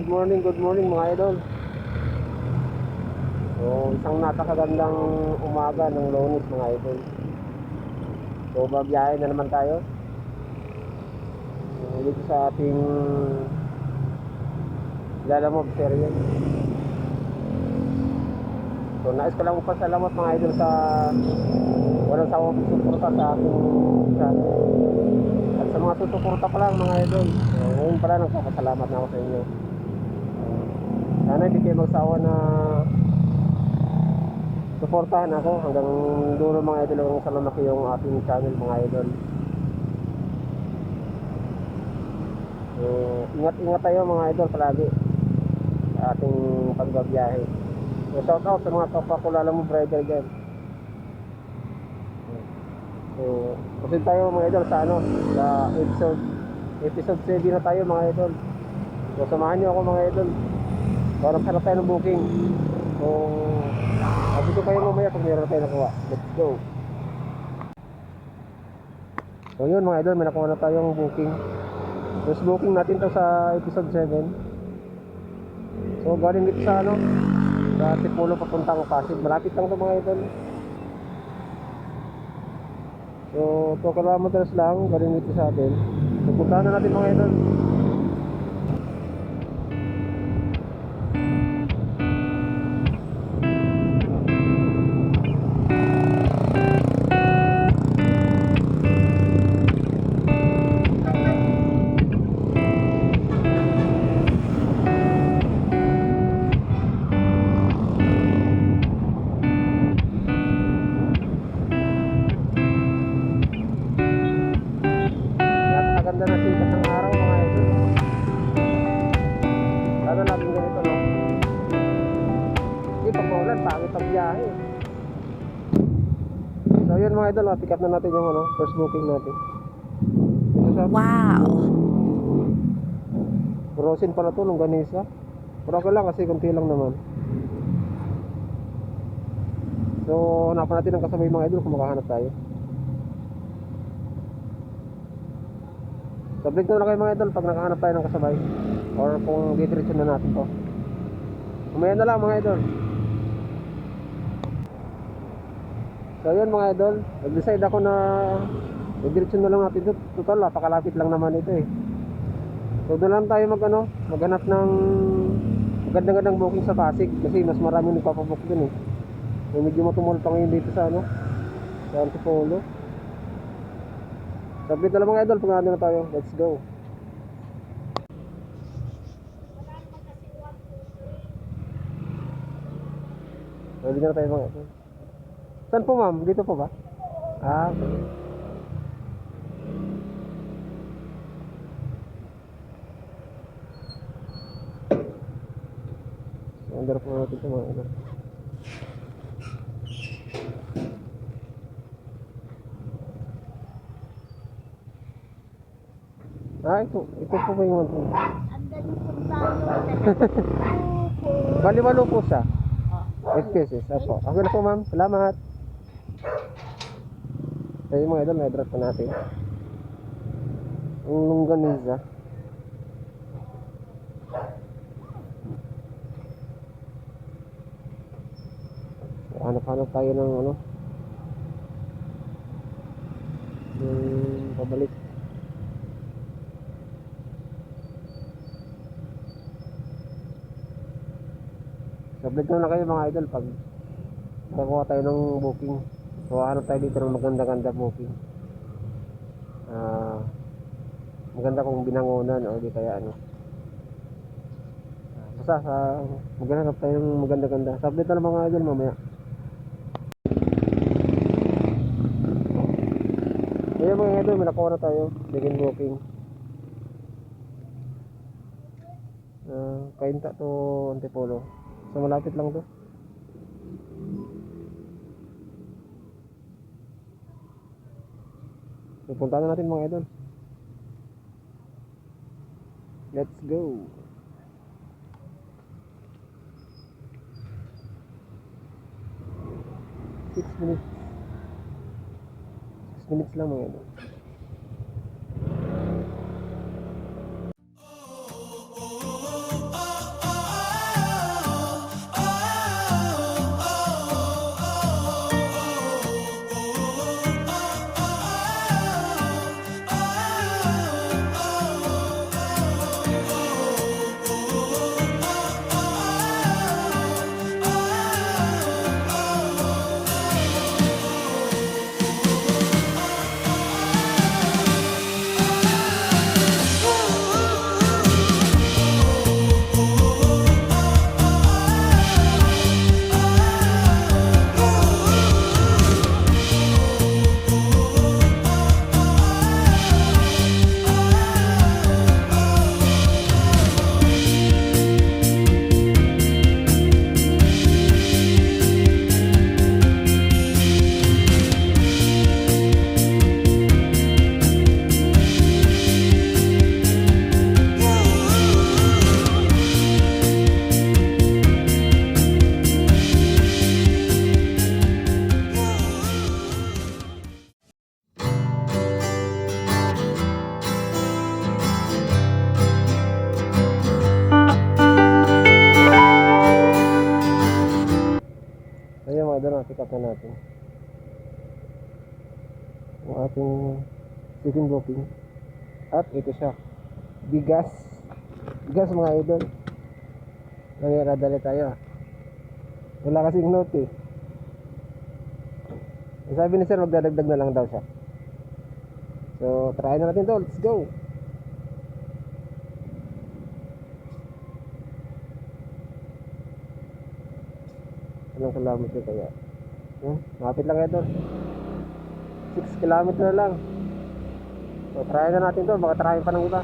good morning, good morning mga idol. So, isang napakagandang umaga ng Lonis mga idol. So, babiyahe na naman tayo. So, dito sa ating Lalamove serye. So, nais ko lang magpasalamat mga idol sa walang sawang susuporta sa ating channel. At sa mga susuporta pa lang mga idol, so, ngayon pala nagpapasalamat na ako sa inyo. Sana hindi kayo magsawa na suportahan ako hanggang dulo mga idol hanggang sa lumaki yung ating channel mga idol. So, ingat-ingat tayo mga idol palagi sa ating pagbabiyahe. So, shout out sa mga kapwa ko mo rider dyan. So, proceed tayo mga idol sa ano, sa episode episode 7 na tayo mga idol. So, samahan niyo ako mga idol. Para sarap tayo ng booking. So, sabi ko kayo mamaya pag meron tayo nakuha. Let's go. So, yun mga idol, may nakuha na tayong booking. First booking natin to sa episode 7. So, galing dito sa ano, sa Tipolo papuntang Pasig. Malapit lang to mga idol. So, 2 kilometers lang, galing dito sa atin. So, na natin mga idol. Mga idol, pick up na natin yung ano, first booking natin. Dito sa Wow. Rosin pala to, longganisa. Pero okay lang kasi konti lang naman. So, hanapan natin ang kasabay mga idol kung makahanap tayo. Subject na lang kayo mga idol pag nakahanap tayo ng kasabay. Or kung didiretso na natin to. Kumaya na lang mga idol. So yun mga idol, nag-decide ako na didiretso na lang natin to. Total, napakalapit lang naman ito eh. So doon lang tayo mag ano, maghanap ng magandang-gandang booking sa Pasig kasi mas marami nagpapabook dun eh. So, medyo matumul pa ngayon dito sa ano, sa Antipolo. Sabit na lang mga idol, pangano na tayo. Let's go. Ready na tayo mga idol. Saan po ma'am? Dito po ba? Ah, okay. Under po natin ito mga idol. Ah, ito. Ito po ba yung ano? Baliwalo po siya. Expenses. Apo. Okay na po ma'am. Salamat. Ayun mga idol, na-drop pa natin. Ang longganisa. Hanap-hanap tayo ng ano. Yung pabalik. Sublet na lang kayo mga idol pag nakuha tayo ng booking. So hanap tayo dito ng maganda-ganda booking. Ah, Maganda kung binangonan o di kaya ano. Ah, Basta sa maghanap tayo ng maganda-ganda. Submit na ng mga idol mamaya. Ayun mga idol, may nakuha na tayo. Begin booking. Uh, kainta to Antipolo. So malapit lang to. So punta na natin mga idol. Let's go. Six minutes. Six minutes lang mga idol. Up na natin. Ang ating chicken booking. At ito siya. Bigas. Bigas mga idol. Nangyara dali tayo. Wala kasing note eh. Sabi ni sir, magdadagdag na lang daw siya. So, try na natin to. Let's go. Ilang kilometer kaya? Hmm? Mapit lang ito. 6 kilometer na lang. So, try na natin to. Baka try pa ng iba.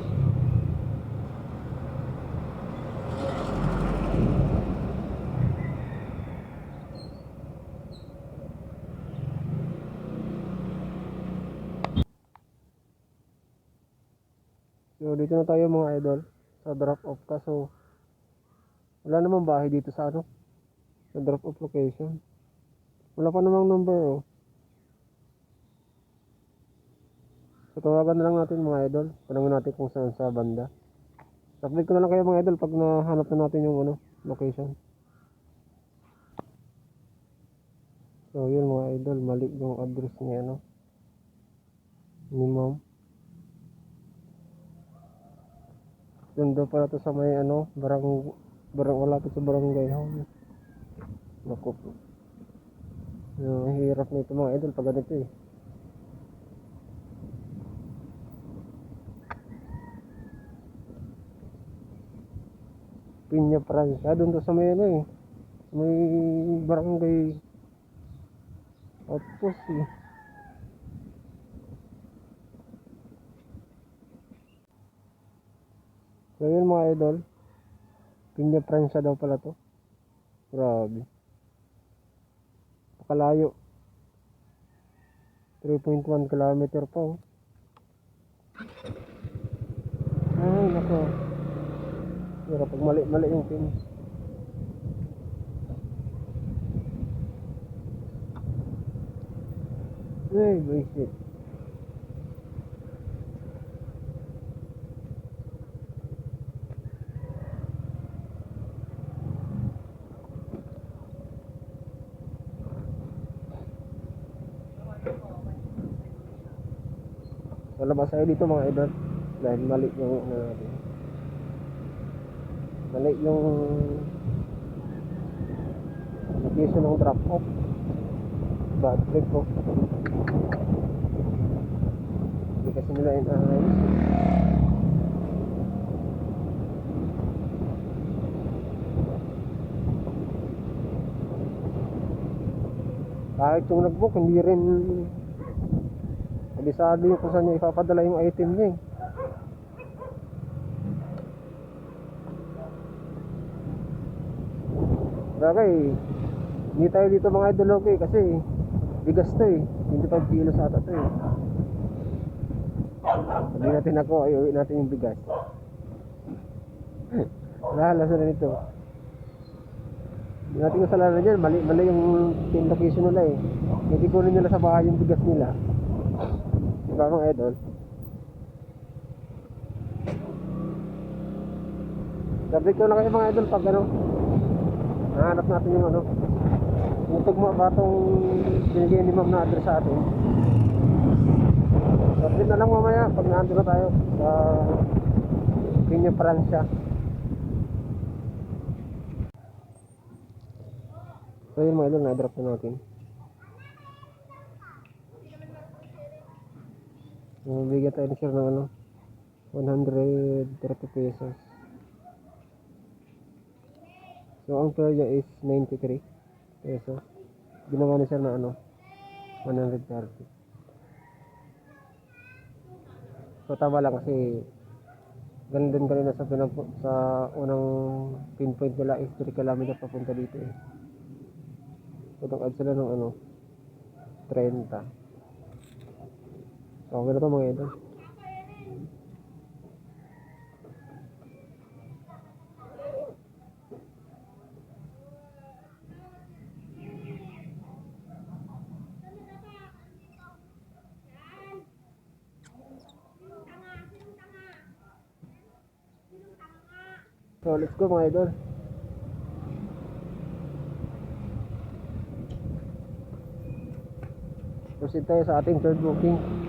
So, dito na tayo mga idol. Sa drop off kaso wala namang bahay dito sa ano sa drop off location. Wala pa namang number oh. So tawagan na lang natin mga idol. Tanungin natin kung saan sa banda. Update ko na lang kayo mga idol pag nahanap na natin yung ano, location. So yun mga idol, mali yung address niya ano. Ni ma'am. Doon daw pala to sa may ano, barang barang wala to sa barangay hall. Naku po. Yung hirap nito mga idol pag ganito eh. Pinya Francia. Doon to sa may ano eh. May barangay outpost eh. So yun mga idol. Pinya Francia daw pala to. Grabe. Pakalayo. 3.1 kilometer pa oh. Ay, nako. Pero pag mali, mali yung pin. Ay. Wala sa'yo dito mga idol. Dahil mali yung ano mali yung location ng drop off bad trip ko hindi kasi nila inaayos ah, kahit yung nagbook hindi rin kabisado yung kung saan niya ipapadala yung item niya eh. Bagay, hindi tayo dito mga idol okay kasi bigas to eh. 25 kilos ata to eh. Sabi natin ako, ay uwi natin yung bigas. Lahalas na nito. Hindi natin kasalanan dyan, mali, mali yung location nila eh. Hindi kunin nila sa bahay yung bigas nila. Diba mga idol? Sabi ko na kayo mga idol pag ano, nahanap natin yung ano, yung tugma ba itong binigay ni ma'am na address sa atin. Sabi na lang mamaya pag naandun na tayo sa Pinya Francia. So yun mga idol, na-drop na natin. Mabigyan tayo ni sir ng ano, 130 pesos. So ang fare niya is 93 pesos. Ginawa ni sir na ano, 130. So tama lang kasi ganun din kanina sa pinag sa unang pinpoint nila is 3 kilometer papunta dito eh. So nag-add sila ng ano 30. Okay na to mga idol. So let's go mga idol. Proceed tayo sa ating third booking.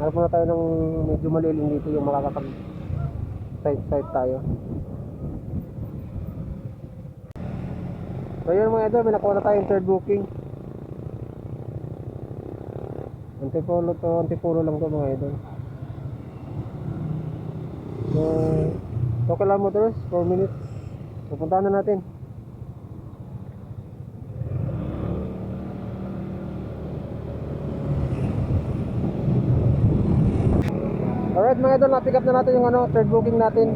Harap muna tayo ng medyo malilim dito yung makakapag site site tayo. So yun mga idol, may nakuha na tayong third booking. Antipolo to, antipolo lang to mga idol. So, so kilometers, 4 minutes. Pupuntahan na natin. Alright mga idol, na-pick up na natin yung ano, third booking natin.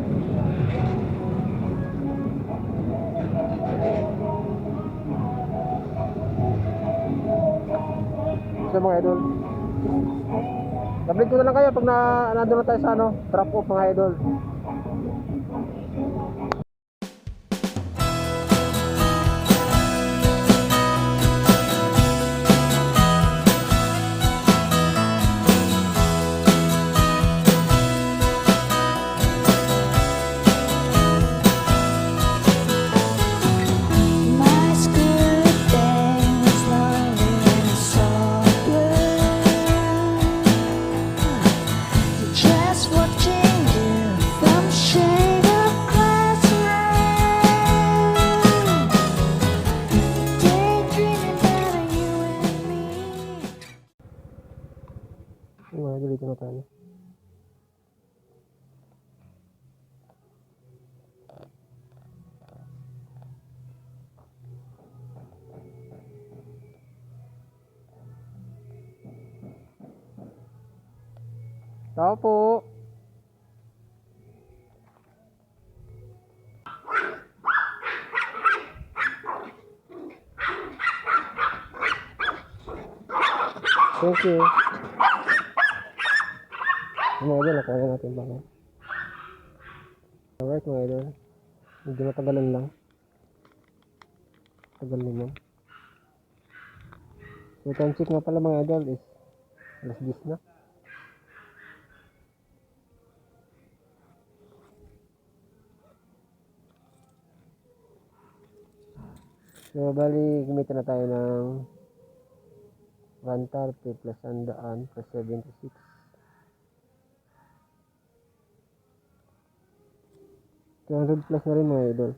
So mga idol. Tablet ko na lang kayo pag na nandun na tayo sa ano, drop off mga idol. Tao po. Thank you. Mga idol, nakuha na natin baka. Alright mga idol. Medyo matagalan lang. Tagal naman. So time check nga pala mga idol is alas 10 na. So bali gamitin na tayo ng 130 plus andaan plus 76. Two hundred plus na rin mga idol.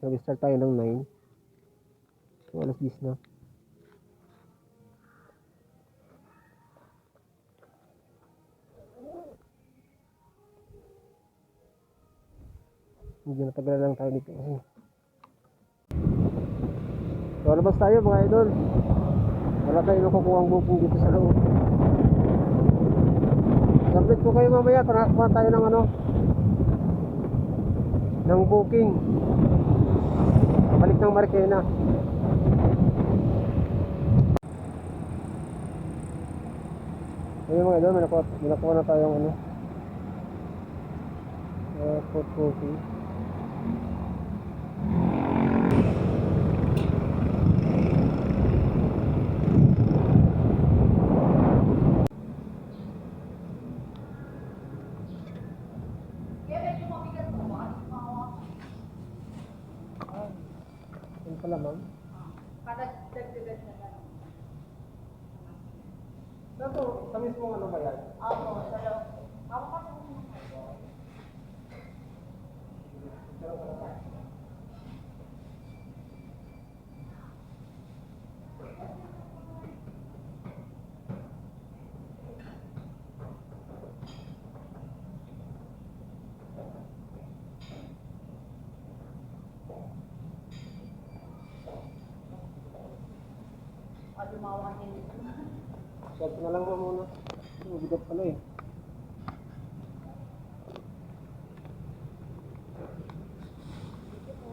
Nag-start tayo ng 9. So, alas 10 na. Medyo natagal lang tayo dito kasi. So, So labas tayo mga idol. Wala tayo nakukuha ang booking dito sa loob. Update ko kayo mamaya para nakakuha tayo ng ano ng booking. Balik ng Marikina. Ayun mga idol, may nakuha, may nakuha na tayong ano. Airport booking. Pala ma'am. Dato, sa mismo ano ba yan? Shot na lang muna. Bigat pala eh.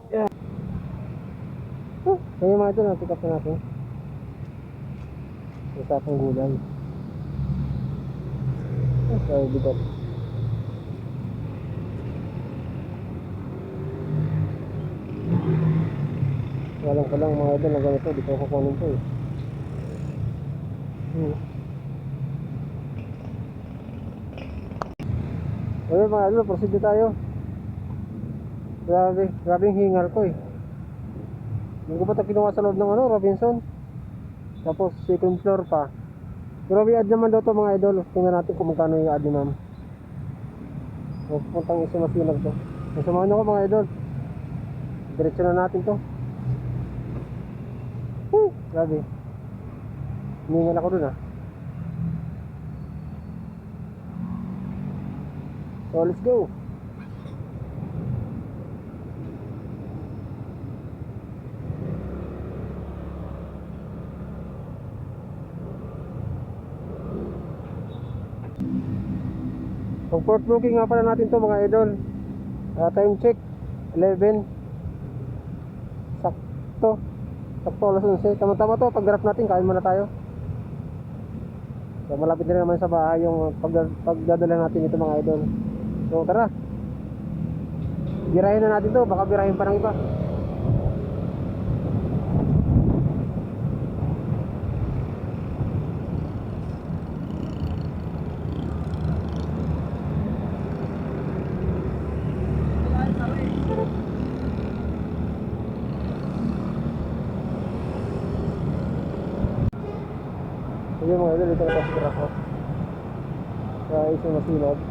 Yeah. Oh, kaya mga ito, napick up na natin. Usapang gulay. Oh, kaya bigat. Walang ko lang mga idol na ganito, di ko kukunin to eh. Hmm. Ayun mga idol, proceed tayo. Grabe, grabe yung hingal ko eh. Hindi ko pa ito kinuha sa loob ng ano, Robinson. Tapos second floor pa. Grabe ad naman daw to mga idol. Tingnan natin kung magkano yung ad ni ma'am. O, puntang isa masinag to. Nasamahan niyo ko mga idol. Diretso na natin to. Whew, grabe. Hiningal ako dun ah. So let's go. Pag port booking nga pala natin to mga idol. Ah, time check 11. Sakto. Sakto alas 11. Tama-tama to. Pag graph natin, kain muna tayo. So, malapit na naman sa bahay yung pag, pagdadala natin ito mga idol. So, tara. Birahin na natin to. Baka birahin pa ng iba. Sige mga idol, ito na kasi graph ko. Sa isang masinag.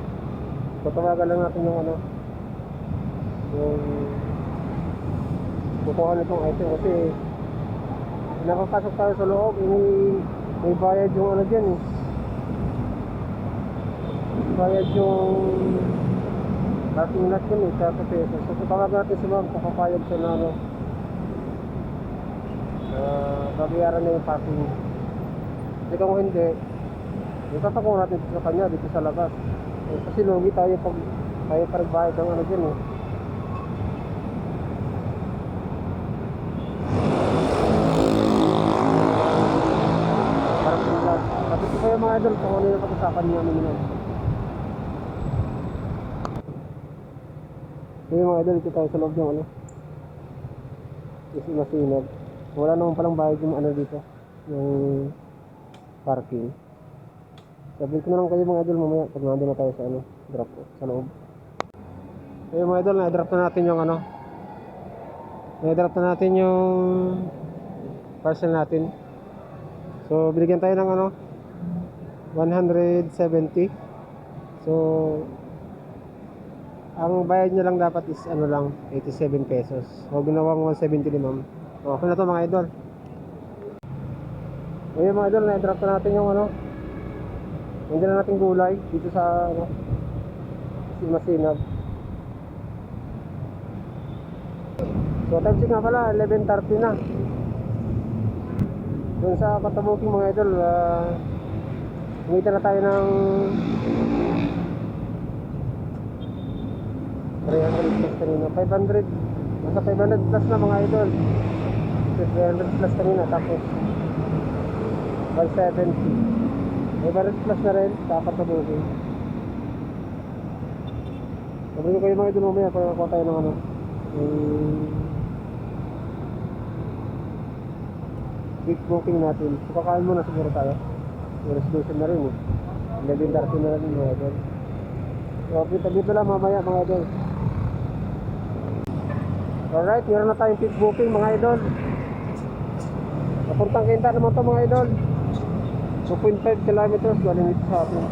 So, tawagan lang natin yung ano, yung kukuha nitong item kasi nakapasok tayo sa loob, may, may bayad yung ano dyan eh. Bayad yung parking lot dyan eh, 30 pesos. So, tawagan natin si ma'am kung papayag siya na ano, uh, babayaran na yung parking. Kasi kung hindi, yung tatakong natin sa kanya dito sa labas. Kasi lugi tayo pag tayo pa nagbayad ng ano dyan eh. Parang pinag. Tapos ko kayo mga idol kung ano yung pag-usapan niyo namin yun. Kaya mga idol, ito tayo sa loob ng ano. Kasi masinag. Wala naman palang bayad yung ano dito. Yung parking. Sabihin ko na lang kayo mga idol mamaya pag nandun na tayo sa ano, drop sa loob. Ayun mga idol, na-drop na natin yung ano. Na-drop na natin yung parcel natin. So, binigyan tayo ng ano, 170. So, ang bayad niya lang dapat is ano lang, 87 pesos. O ginawang 170 ni ma'am. Okay na to mga idol. Ayun mga idol, na-drop na natin yung ano. Hindi na natin gulay dito sa ano. Simasinag. So time check nga pala, 11.30 na. Doon sa Katabuking mga idol, uh, umita na tayo ng 300 plus kanina. 500. Nasa 500 plus na mga idol. 300 plus kanina. Tapos 170. 500 plus na rin sa Katabuking. Sabi ko kayo mga idol mamaya para nakuha tayo ng ano. Yung quick booking natin. So, kakain muna siguro tayo. Yung resolution na rin eh. 11.30 na rin mga idol. So, kita dito lang mamaya mga idol. Alright, meron na tayong quick booking mga idol. Napuntang kinta naman to mga idol. 2.5 kilometers galing dito sa atin.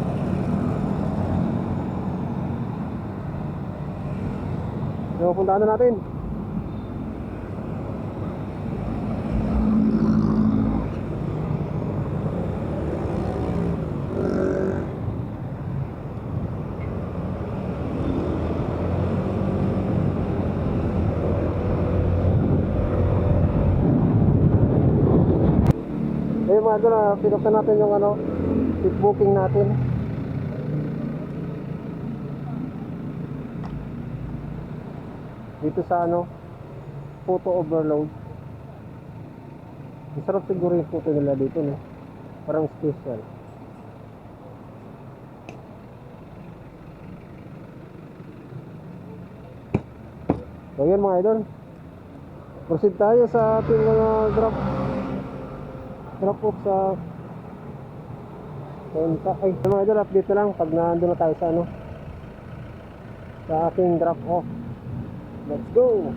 So, puntaan na natin. Ayun na natin yung ano, seat booking natin. Dito sa ano, photo overload. Masarap siguro yung photo nila dito, no? Parang special. So yun mga idol. Proceed tayo sa ating mga drop drop off sa Punta. Ay, mga idol, update na lang pag nandun na tayo sa ano sa aking drop off. Let's go!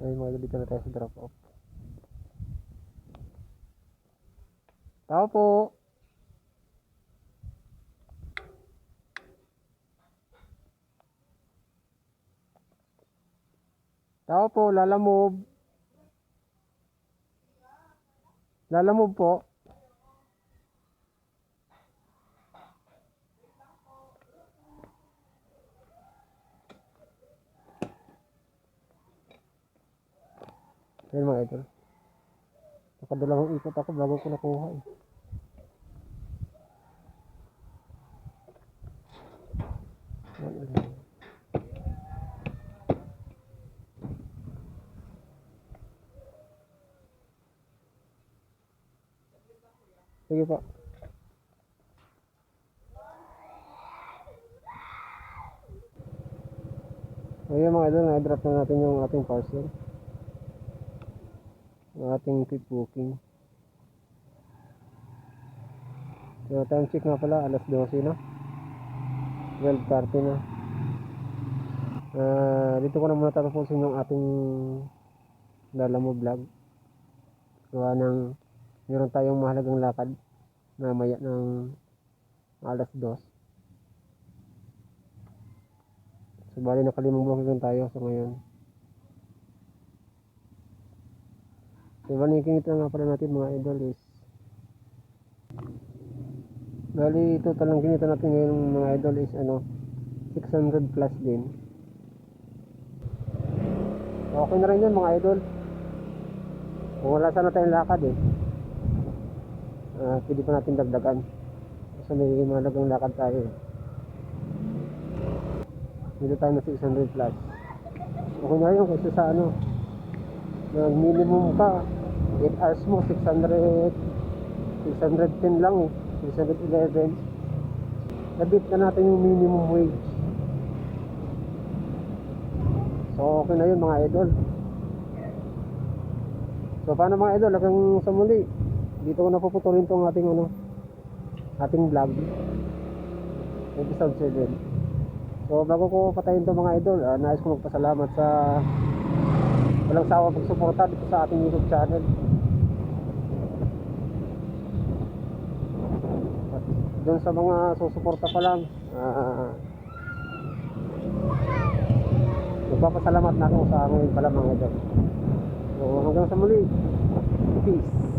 Ay, mga idol, dito na tayo sa drop off. Tao po! Tao po, lalamove. Lalamove po. Ayun mga idol. Nakadalawang ikot ako bago ko nakuha eh. Yan, yan. Sige po. Ayun mga idol, na-drop na natin yung ating parcel ang ating trip booking. So, time check nga pala, alas 12 na. 12.30 na. Ah, dito ko na muna tatapusin yung ating lalamo vlog. Gawa ng meron tayong mahalagang lakad mamaya ng alas 2. So, bali nakalimang vlog lang tayo so ngayon. So, bali kinita nga pala natin mga idol is Bali, total lang kinita natin ngayon mga idol is ano 600 plus din. Okay na rin yun mga idol. Kung wala sana tayong lakad eh. Ah, pwede pa natin dagdagan. Kasi may mahalagang lakad tayo eh. Dito tayo na 600 plus. Okay na yun kasi sa ano. Nag minimum ka. 8 hours mo 600 610 lang eh. 611. Nabit na natin yung minimum wage. So okay na yun mga idol. So paano mga idol, hanggang sa muli. Dito ko napuputulin tong ating ano, ating vlog. Episode 7. So bago ko patayin to mga idol, ah, nais ko magpasalamat sa walang sawa pagsuporta dito sa ating YouTube channel. Doon sa mga susuporta pa lang, ah, nagpapasalamat na ako sa ngayon pala mga idol. So hanggang sa muli, peace.